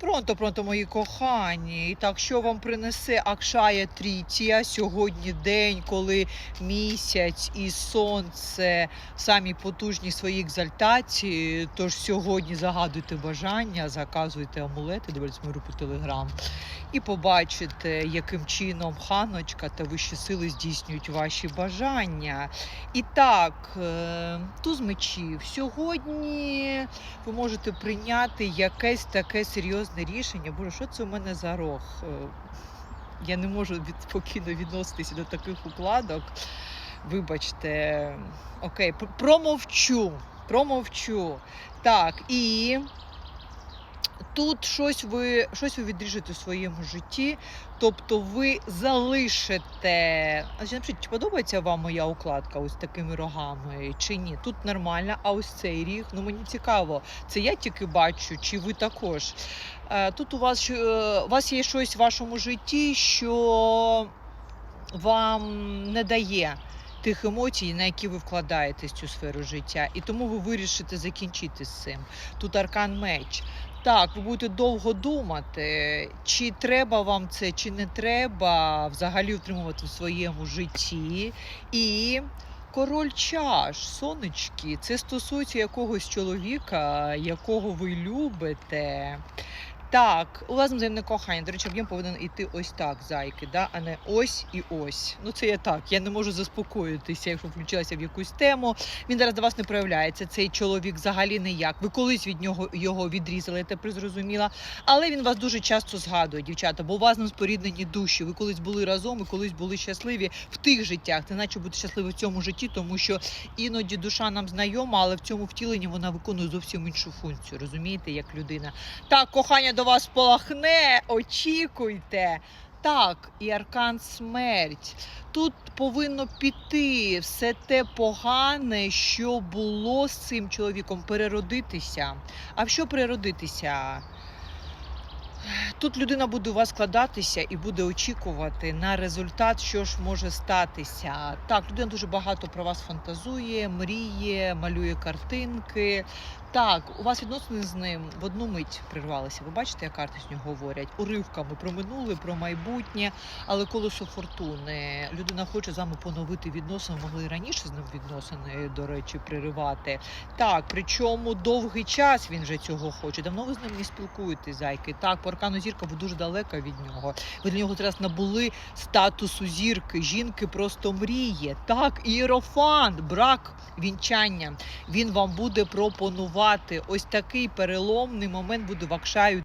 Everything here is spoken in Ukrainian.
Пронто, пронто, мої кохані. І так, що вам принесе Акшая Трітія сьогодні день, коли місяць і сонце самі потужні свої екзальтації. Тож сьогодні загадуйте бажання, заказуйте амулети, дивіться мою групу Телеграм, і побачите, яким чином ханочка та вищі сили здійснюють ваші бажання. І так, е, туз мечів. Сьогодні ви можете прийняти якесь таке серйозне рішення. Боже, що це у мене за рог? Е, Я не можу спокійно відноситися до таких укладок. Вибачте, окей, промовчу. Промовчу. Так, і тут щось ви, щось ви відріжете в своєму житті, тобто ви залишите. А напишіть, чи подобається вам моя укладка ось такими рогами, чи ні? Тут нормально, а ось цей ріг, ну мені цікаво, це я тільки бачу, чи ви також. Е, Тут у вас, е, у вас є щось в вашому житті, що вам не дає тих емоцій, на які ви вкладаєтесь в цю сферу життя, і тому ви вирішите закінчити з цим. Тут аркан меч. Так, ви будете довго думати, чи треба вам це, чи не треба взагалі утримувати в своєму житті. І король чаш, сонечки, це стосується якогось чоловіка, якого ви любите. Так, у вас взаємне кохання. До речі, об'єм повинен іти ось так, зайки, да? а не ось і ось. Ну це я так. Я не можу заспокоїтися, якщо включилася в якусь тему. Він зараз до вас не проявляється. Цей чоловік взагалі ніяк. Ви колись від нього його відрізали, я тепер зрозуміла. Але він вас дуже часто згадує, дівчата, бо у вас ним споріднені душі. Ви колись були разом і колись були щасливі в тих життях. Це наче бути щасливі в цьому житті, тому що іноді душа нам знайома, але в цьому втіленні вона виконує зовсім іншу функцію. Розумієте, як людина. Так, кохання до вас полахне, очікуйте. Так, і аркан смерть. Тут повинно піти все те погане, що було з цим чоловіком, переродитися. А в що переродитися? Тут людина буде у вас складатися і буде очікувати на результат, що ж може статися. Так, людина дуже багато про вас фантазує, мріє, малює картинки. Так, у вас відносини з ним в одну мить прервалися. Ви бачите, як карти з нього говорять уривками про минуле, про майбутнє, але колесо фортуни. Людина хоче з вами поновити відносини. Могли і раніше з ним відносини, до речі, приривати. Так, причому довгий час він вже цього хоче. Давно ви з ним не спілкуєтесь, зайки. Так, аркану зірка ви дуже далека від нього. Ви для нього зараз набули статусу зірки. Жінки просто мріє. Так, іерофант, брак вінчання. Він вам буде пропонувати. Ось такий переломний момент буде в Акшаю